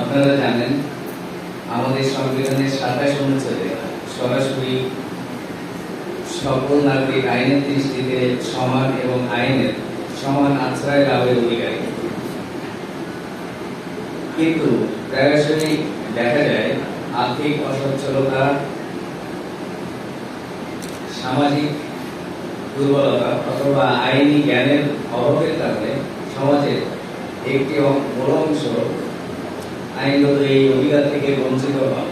আপনারা জানেন, আমাদের সংবিধানের সাতাশ অনুচ্ছেদে সরাসরি সকল নাগরিক আইনের দৃষ্টিতে সমান এবং আইনের সমান আশ্রয় লাভের অধিকারী। কিন্তু প্রায়শই দেখা যায়, আর্থিক অসচ্ছলতা, সামাজিক দুর্বলতা অথবা আইনি জ্ঞানের অভাবের কারণে সমাজের একটি বড় অংশ আইনগত এই অধিকার থেকে বঞ্চিত হন।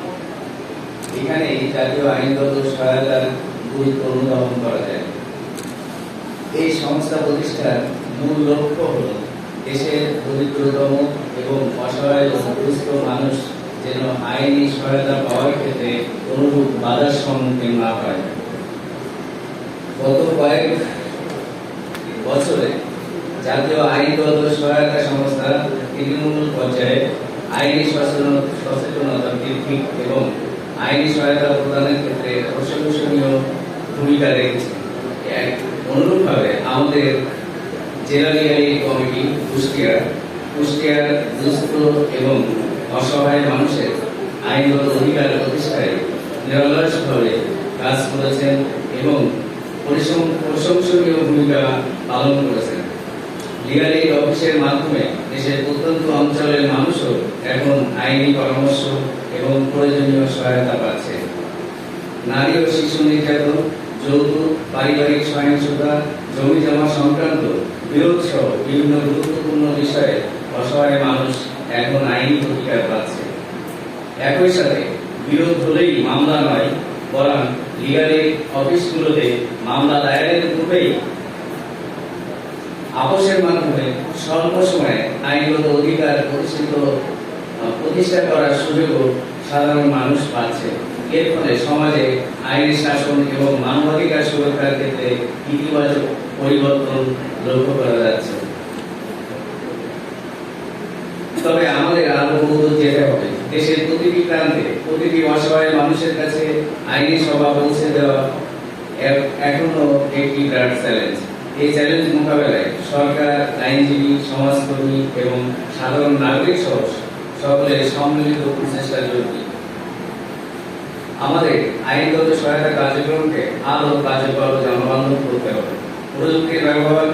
এখানে জাতীয় আইনগত সহায়তার গুরুত্ব অনুধাবন করা যায়। এই সংস্থা প্রতিষ্ঠার মূল লক্ষ্য হল দেশের দরিদ্রতম এবং অসহায় ও দুস্থ মানুষ যেন আইনি সহায়তা পাওয়ার ক্ষেত্রে অনুরূপ বাধার সম্মুখীন না হয়। গত কয়েক বছরে জাতীয় আইনগত সহায়তা সংস্থা তৃণমূল পর্যায়ে আইনি সচেতন- সচেতনতা বৃদ্ধি এবং আইনি সহায়তা প্রদানের ক্ষেত্রে প্রশংসনীয় ভূমিকা রেখেছে। অনুরূপভাবে আমাদের জেলা লিগালি কমিটি, কুষ্টিয়া, কুষ্টিয়ার দুস্থ এবং অসহায় মানুষের আইনগত অধিকার প্রতিষ্ঠায় নিরলসভাবে কাজ করেছেন এবং প্রশংসনীয় ভূমিকা পালন করেছেন। লিগাল অফিসের মাধ্যমে দেশের এখন আইনি পরামর্শ এবং প্রয়োজনীয় সহায়তা পাচ্ছে। নারী ও শিশু নির্যাতন যৌতুক পারিবারিক সহিংসতা জমি জমা সংক্রান্ত বিরোধ সহ বিভিন্ন গুরুত্বপূর্ণ বিষয়ে অসহায় মানুষ এখন আইনি অধিকার পাচ্ছে। একই সাথে বিরোধ হলেই মামলা নয়, বরং লিগালি অফিসগুলোতে মামলা দায়েরের পূর্বেই আপোষের মাধ্যমে স্বল্প সময়ে আইনগত অধিকার প্রতিষ্ঠিত প্রতিষ্ঠা করার সুযোগও সাধারণ মানুষ পাচ্ছে। এর ফলে সমাজে আইনি শাসন এবং মানবাধিকার সুরক্ষার ক্ষেত্রে ইতিবাচক পরিবর্তন লক্ষ্য করা যাচ্ছে। তবে আমাদের আরও বহুদূর যেতে হবে। দেশের প্রতিটি প্রান্তে প্রতিটি অসহায় মানুষের কাছে আইনি সভা পৌঁছে দেওয়া এখনও একটি বিরাট চ্যালেঞ্জ এই চ্যালেঞ্জ মোকাবেলায় সরকার, আইনজীবী, সমাজকর্মী এবং সাধারণ নাগরিক সহ সকলের সম্মিলিত প্রচেষ্টা জরুরি আমাদের আইনগত সহায়তা কার্যক্রমকে আরও কার্যকর জনবান্ধব করতে হবে। প্রযুক্তির ব্যবহার,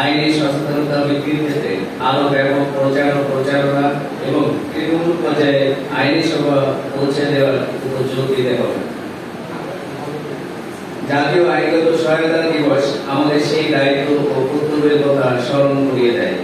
আইনি সচেতনতা বৃদ্ধির ক্ষেত্রে আরও ব্যাপক প্রচার ও প্রচারণা এবং তৃণমূল পর্যায়ে আইনি সভা পৌঁছে দেওয়ার জোর দিতে হবে। জাতীয় আইনগত সহায়তা দিবস আমাদের সেই দায়িত্ব ও কর্তব্যের কথা স্মরণ করিয়ে দেয়।